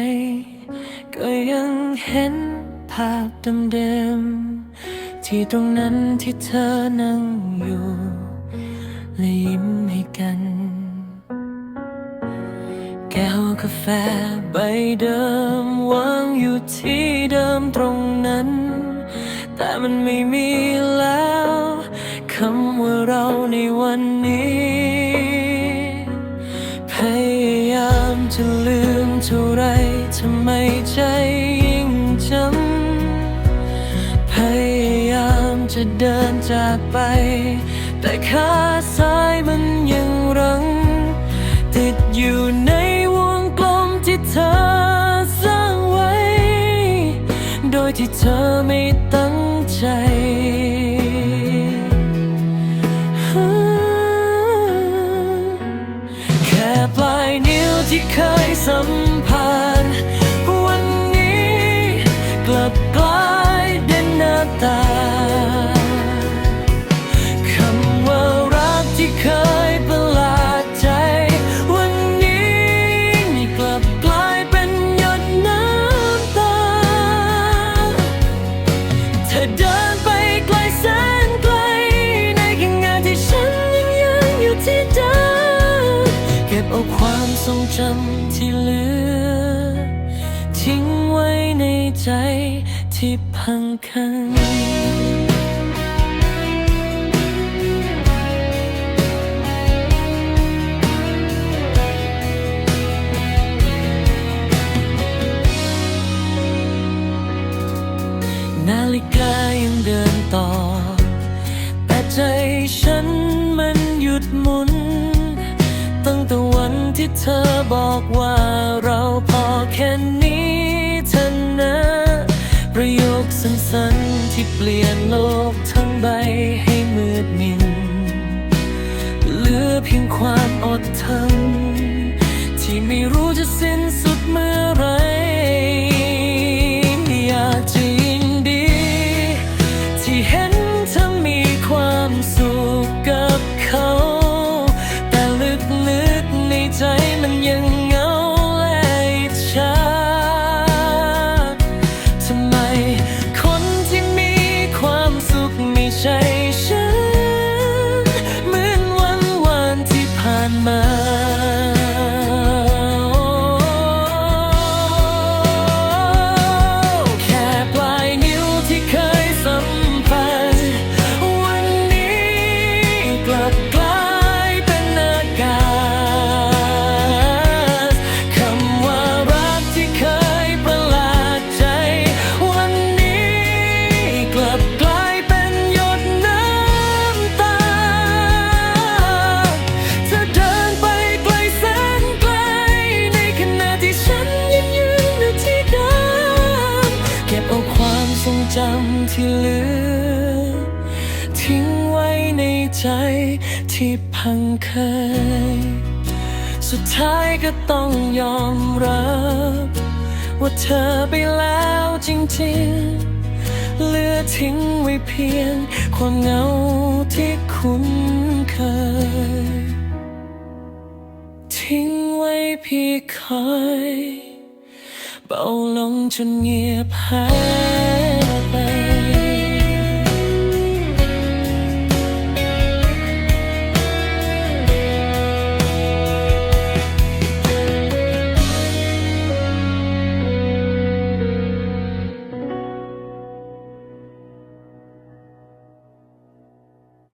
ไหนก็ยังเห็นภาพเดิมๆที่ตรงนั้นที่เธอนั่งอยู่และยิ้มให้กัน แก้วกาแฟใบเดิมวางอยู่ที่เดิมตรงนั้น แต่มันไม่มีแล้วคำว่าเราในวันนี้พยายามจะลืมเท่าไร ใจยิ่งจำพยายามจะเดินจากไป แต่ขาซ้ายมันยังรัง ติดอยู่ในวงกลมที่เธอสร้างไว้ โดยที่เธอไม่ตั้งใจแค่ปลายนิ้วที่เคยสัมพัน ใจที่พังคันนาฬิกายังเดินต่อ แต่ใจฉันมันหยุดหมุน ตั้งแต่วันที่เธอบอกว่าเราพอแค่ สั้นๆที่เปลี่ยนโลกทั้งใบให้มืดมิน เหลือเพียงความอดทนที่ไม่รู้จะสิ้นสุดเมื่อไรอยากจะยินดี ที่เห็นเธอมีความสุข จำที่เหลือทิ้งไว้ ใจที่พังเคย สุดท้ายก็ต้องยอมรับ ว่าเธอไปแล้วจริงๆเหลือทิ้งไว้เพียง ความเหงาที่คุ้นเคย ทิ้งไว้เพียงคอย เบาลงจนเงียบหาย